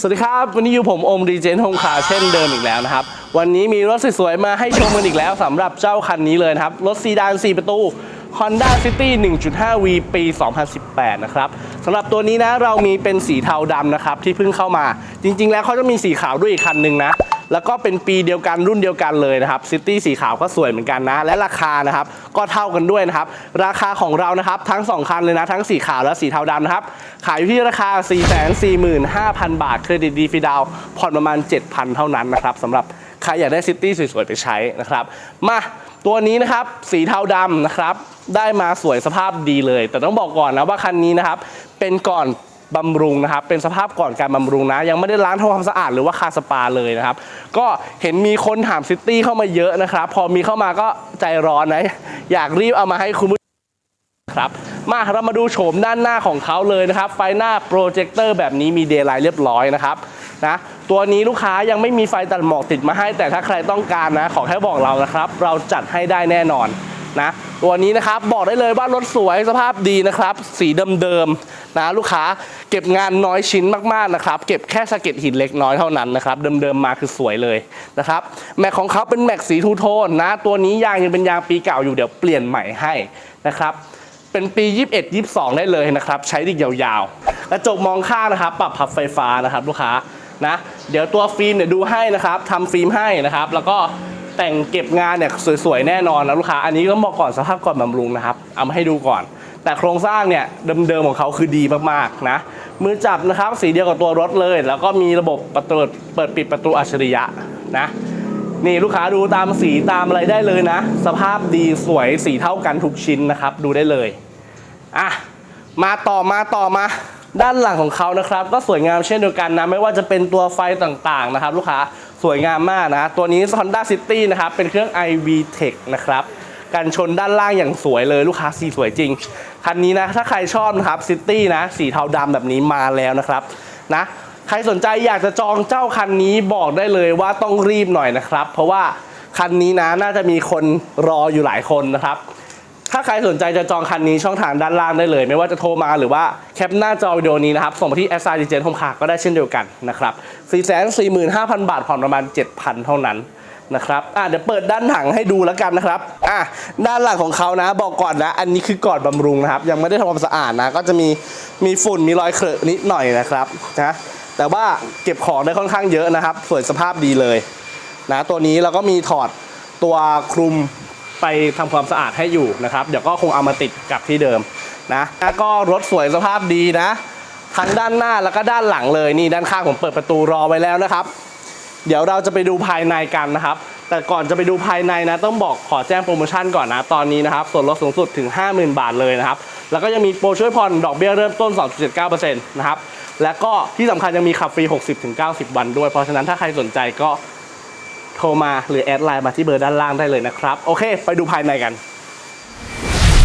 สวัสดีครับ วันนี้อยู่ผมโอมดีเจนโฮมคาเช่นเดิมอีกแล้วนะครับ วันนี้มีรถสวยๆ มาให้ชมกันอีกแล้วสำหรับเจ้าคันนี้เลยนะครับ รถซีดาน 4 ประตู Honda City 1.5V ปี 2018 นะครับสำหรับตัวนี้นะเรามีเป็นสีเทาดำนะครับ ที่เพิ่งเข้ามา จริงๆ แล้วเขาจะมีสีขาวด้วยอีกคันหนึ่งนะ แล้วก็เป็นปีเดียวกันรุ่นเดียวกันเลยนะครับซิตี้สีขาวก็สวยเหมือนกันนะ และราคานะครับก็เท่ากันด้วยนะครับราคาของเรานะครับทั้ง 2 คันเลยนะ ทั้งสีขาวและสีเทาดำนะครับ ขายอยู่ที่ราคา 445,000 บาท เครดิตดีฟีดาวผ่อนประมาณ 7,000 เท่านั้นนะครับสำหรับใครอยากได้ซิตี้สวยๆไปใช้นะครับมาตัวนี้นะครับสีเทาดำนะครับได้มาสวยสภาพดีเลย แต่ต้องบอกก่อนนะว่าคันนี้นะครับเป็นก่อน บำรุงนะครับ เป็นสภาพก่อนการบำรุงนะ ยังไม่ได้ล้างทำความสะอาดหรือว่าคาสปาเลยนะครับ ก็เห็นมีคนถามซิตี้เข้ามาเยอะนะครับ พอมีเข้ามาก็ใจร้อนนะ อยากรีบเอามาให้คุณผู้ชมครับ มาเรามาดูโฉมด้านหน้าของเขาเลยนะครับ ไฟหน้าโปรเจคเตอร์แบบนี้มีเดย์ไลท์เรียบร้อยนะครับนะตัวนี้ลูกค้ายังไม่มีไฟตัดหมอกติดมาให้ แต่ถ้าใครต้องการนะ ขอแค่บอกเรานะครับ เราจัดให้ได้แน่นอนนะตัวนี้นะครับบอกได้เลยว่ารถสวยสภาพดีนะครับ สีเดิม นะลูกค้าเก็บงานน้อยชิ้นมากๆนะครับเก็บแค่สะเก็ดหินเล็กน้อยเท่านั้นนะครับเดิมๆมาคือสวยเลยนะครับแม็กของเขาเป็นแม็กสีทูโทนนะตัวนี้ยางยังเป็นยางปีเก่าอยู่เดี๋ยวเปลี่ยนใหม่ให้นะครับเป็นปี 21 22 ได้เลยนะครับใช้ดิกยาวๆกระจกมองข้างนะครับปรับพับไฟฟ้านะครับลูกค้านะเดี๋ยวตัวฟิล์มเนี่ยดูให้นะครับทำฟิล์มให้นะครับแล้วก็แต่งเก็บงานเนี่ยสวยๆแน่นอนนะลูกค้าอันนี้ก็บอกก่อนสภาพก่อนบำรุงนะครับเอามาให้ดูก่อน แต่โครงสร้างเนี่ยเดิมๆของเขาคือดีมากๆนะมือจับนะครับสีเดียวกับตัวรถเลย แล้วก็มีระบบประตูเปิดปิดประตูอัจฉริยะนะนี่ลูกค้าดูตามสีตามอะไรได้เลยนะ สภาพดีสวยสีเท่ากันทุกชิ้นนะครับ ดูได้เลยอะมาต่อมาต่อมาด้านหลังของเขานะครับ ก็สวยงามเช่นเดียวกันนะไม่ว่าจะเป็นตัวไฟต่างๆนะครับ ลูกค้าสวยงามมากนะ ตัวนี้ Honda City นะครับเป็นเครื่อง iV Tech นะครับ กันชนด้านล่างอย่างสวยเลยลูกค้าสีสวยจริง คันนี้นะ ถ้าใครชอบนะครับ City นะ สีเทาดำแบบนี้มาแล้วนะครับนะใครสนใจอยากจะจองเจ้าคันนี้บอกได้เลยว่าต้องรีบหน่อยนะครับ เพราะว่าคันนี้นะน่าจะมีคนรออยู่หลายคนนะครับ ถ้าใครสนใจจะจองคันนี้ช่องทางด้านล่างได้เลย ไม่ว่าจะโทรมาหรือว่าแคปหน้าจอวิดีโอนี้นะครับ ส่งไปที่ s i d j Home Car ก็ได้เช่นเดียวกันนะครับ 445,000 บาทผ่อนประมาณ 7,000 เท่านั้น นะครับอะเดี๋ยวเปิดด้านหลังให้ดูแล้วกันนะครับอะด้านหลังของเขานะ บอกก่อนนะ อันนี้คือกอนบำรุงนะครับ ยังไม่ได้ทำความสะอาดนะ ก็จะมีมีฝุ่นมีรอยเครอะนิดหน่อยนะครับนะแต่ว่าเก็บของได้ค่อนข้างเยอะนะครับสวยสภาพดีเลยนะตัวนี้เราก็มีถอดตัวคลุมไปทำความสะอาดให้อยู่นะครับ เดี๋ยวก็คงเอามาติดกับที่เดิมนะแล้วก็รถสวยสภาพดีนะทั้งด้านหน้าแล้วก็ด้านหลังเลยนี่ด้านข้างผมเปิดประตูรอไว้แล้วนะครับ เดี๋ยวเราจะไปดูภายในกันนะครับ แต่ก่อนจะไปดูภายในนะ ต้องบอกขอแจ้งโปรโมชั่นก่อนนะ ตอนนี้นะครับ ส่วนลดสูงสุดถึง 50,000 บาทเลยนะครับ แล้วก็ยังมีโปรช่วยผ่อนดอกเบี้ยเริ่มต้น 2.79%นะครับ แล้วก็ที่สำคัญยังมีขับฟรี 60-90 วันด้วย เพราะฉะนั้นถ้าใครสนใจก็โทรมาหรือแอดไลน์มาที่เบอร์ด้านล่างได้เลยนะครับ โอเค ไปดูภายในกัน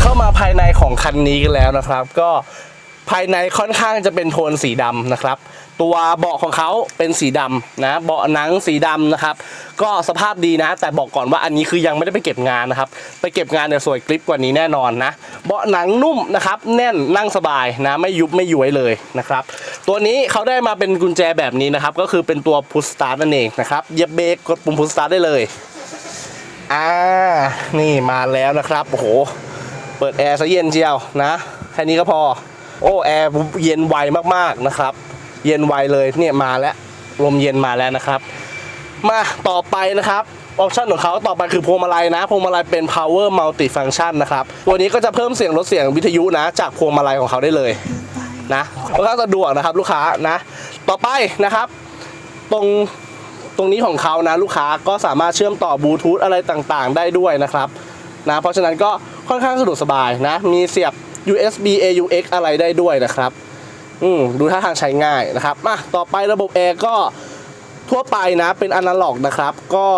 เข้ามาภายในของคันนี้กันแล้วนะครับ ก็ภายในค่อนข้างจะเป็นโทนสีดำนะครับ ตัวเบาะของเขาเป็นสีดำนะเบาะหนังสีดำนะครับ ก็สภาพดีนะ แต่บอกก่อนว่าอันนี้คือยังไม่ได้ไปเก็บงานนะครับ ไปเก็บงานเนี่ยสวยกริปกว่านี้แน่นอนนะเบาะหนังนุ่มนะครับ แน่นนั่งสบายนะไม่ยุบไม่ย้วยเลยนะครับ ตัวนี้เขาได้มาเป็นกุญแจแบบนี้นะครับ ก็คือเป็นตัวพุชสตาร์ทนั่นเองนะครับเหยียบเบรกกดปุ่มพุชสตาร์ทได้เลยอ่านี่มาแล้วนะครับโอ้โหเปิดแอร์ซะเย็นเจียวนะแค่นี้ก็พอโอ้แอร์เย็นไวมากๆนะครับ เย็นไวเลยเนี่ยมาแล้วลมเย็นมาแล้วนะครับ มาต่อไปนะครับออปชันของเขาต่อไปคือพวงมาลัยนะพวงมาลัยเป็น power multi function นะครับตัวนี้ก็จะเพิ่มเสียงลดเสียงวิทยุนะ จากพวงมาลัยของเขาได้เลยนะค่อนข้างสะดวกนะครับลูกค้านะ ต่อไปนะครับ ตรงตรงนี้ของเขานะลูกค้าก็สามารถเชื่อมต่อบลูทูธอะไรต่างๆ ได้ด้วยนะครับนะเพราะฉะนั้นก็ค่อนข้างสะดวกสบายนะ มีเสียบ USB AUX อะไรได้ด้วยนะครับ อืมดูท่าทางใช้ง่ายนะครับมาต่อไประบบแอร์ก็ทั่วไปนะเป็นอนาล็อกนะครับ ก็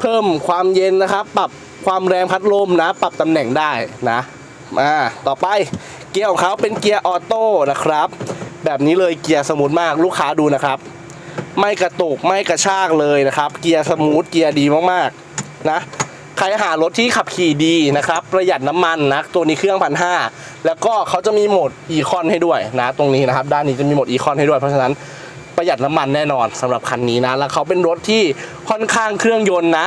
เพิ่มความเย็นนะครับ ปรับความแรงพัดลมนะ ปรับตำแหน่งได้นะมาต่อไปเกียร์ของเขาเป็นเกียร์ออโต้นะครับ แบบนี้เลยเกียร์สมูทมากลูกค้าดูนะครับ ไม่กระตุกไม่กระชากเลยนะครับ เกียร์สมูทเกียร์ดีมากๆนะ ใครหารถที่ขับขี่ดีนะครับ ประหยัดน้ำมันนะ ตัวนี้เครื่องพันห้าแล้วก็เขาจะมีโหมดอีคอนให้ด้วยนะ ตรงนี้นะครับ ด้านนี้จะมีโหมดอีคอนให้ด้วย เพราะฉะนั้นประหยัดน้ำมันแน่นอนสำหรับคันนี้นะ แล้วเขาเป็นรถที่ค่อนข้างเครื่องยนต์นะ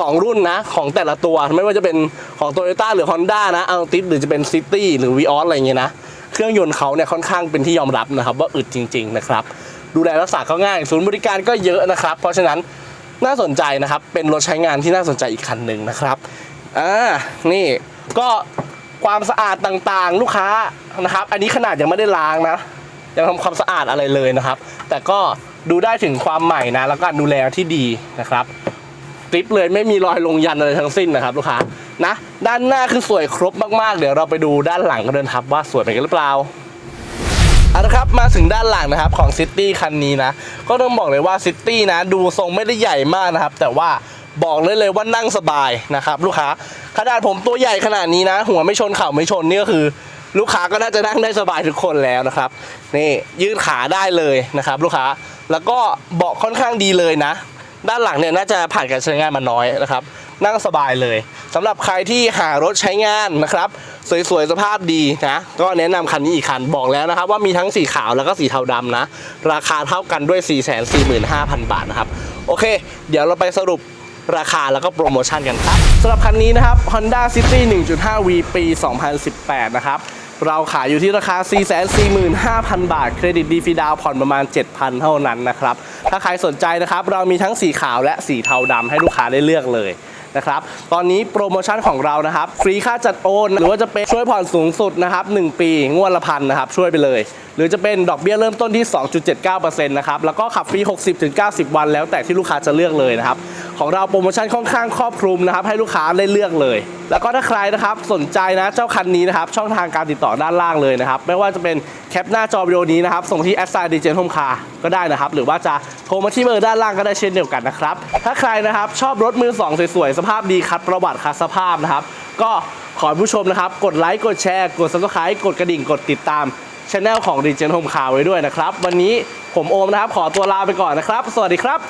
สองรุ่นนะ ของแต่ละตัวไม่ว่าจะเป็นของ t o y ยต้หรือ Honda นะอัลติสหรือจะเป็น City หรือ v ีออสอะไรเงี้ยนะ เครื่องยนต์เขาเนี่ยค่อนข้างเป็นที่ยอมรับนะครับ ว่าอึดจริง ๆ นะครับ ดูแลรักษาก็ง่าย ศูนย์บริการก็เยอะนะครับ เพราะฉะนั้น น่าสนใจนะครับ เป็นรถใช้งานที่น่าสนใจอีกคันหนึ่งนะครับอ่านี่ก็ความสะอาดต่างๆ ลูกค้านะครับ อันนี้ขนาดยังไม่ได้ล้างนะ ยังทำความสะอาดอะไรเลยนะครับ แต่ก็ดูได้ถึงความใหม่นะ แล้วก็ดูแลที่ดีนะครับกริปเลยไม่มีรอยลงยันอะไรทั้งสิ้นนะครับ ลูกค้านะ ด้านหน้าคือสวยครบมากๆ เดี๋ยวเราไปดูด้านหลังกันเดินทับว่าสวยเหมือนกันหรือเปล่า เอาละครับมาถึงด้านหลังนะครับของซิตี้คันนี้นะ ก็ต้องบอกเลยว่าซิตี้นะดูทรงไม่ได้ใหญ่มากนะครับ แต่ว่าบอกเลยเลยว่านั่งสบายนะครับ ลูกค้าขนาดผมตัวใหญ่ขนาดนี้นะ หัวไม่ชนเข่าไม่ชนนี่ก็คือ ลูกค้าก็น่าจะนั่งได้สบายทุกคนแล้วนะครับนี่ยืดขาได้เลยนะครับ ลูกค้าแล้วก็เบาะค่อนข้างดีเลยนะ ด้านหลังเนี่ยน่าจะผ่านการใช้งานมาน้อยนะครับ นั่งสบายเลยสำหรับใครที่หารถใช้งานนะครับ สวยๆสภาพดีนะก็แนะนำคันนี้อีกคันบอกแล้วนะครับ ว่ามีทั้งสีขาวแล้วก็สีเทาดำนะ ราคาเท่ากันด้วย 445,000 บาทนะครับ โอเค เดี๋ยวเราไปสรุปราคาแล้วก็โปรโมชั่นกันครับสำหรับคันนี้นะครับ Honda City 1.5V ปี 2018 นะครับเราขายอยู่ที่ราคา 445,000 บาท เครดิตดีฟีดาวผ่อนประมาณ 7,000 เท่านั้นนะครับ ถ้าใครสนใจนะครับ เรามีทั้งสีขาวและสีเทาดำให้ลูกค้าได้เลือกเลย นะครับ ตอนนี้โปรโมชั่นของเรานะครับ ฟรีค่าจัดโอน หรือว่าจะเป็นช่วยผ่อนสูงสุดนะครับ 1 ปี งวดละพันนะครับ ช่วยไปเลย หรือจะเป็นดอกเบี้ยเริ่มต้นที่ 2.79%นะครับ แล้วก็ขับฟรี 60-90 วันแล้วแต่ที่ลูกค้าจะเลือกเลยนะครับของเราโปรโมชั่นค่อนข้างครอบคลุมนะครับ ให้ลูกค้าได้เลือกเลย แล้วก็ถ้าใครนะครับสนใจนะเจ้าคันนี้นะครับ ช่องทางการติดต่อด้านล่างเลยนะครับ ไม่ว่าจะเป็นแคปหน้าจอวิดีโอนี้นะครับ ส่งที่แอสไซดีเจนโฮมคาก็ได้นะครับ หรือว่าจะโทรมาที่เบอร์ด้านล่างก็ได้เช่นเดียวกันนะครับ ถ้าใครนะครับชอบรถมือสองสวยๆสภาพดีคัดประวัติคัดสภาพนะครับ ก็ขอผู้ชมนะครับ กดไลค์กดแชร์ กด subscribe กดกระดิ่งกดติดตามช anel ของ d ีเจนโฮมคาไว้ด้วยนะครับ วันนี้ผมโอมนะครับ ขอตัวลาไปก่อนนะครับ สวัสดีครับ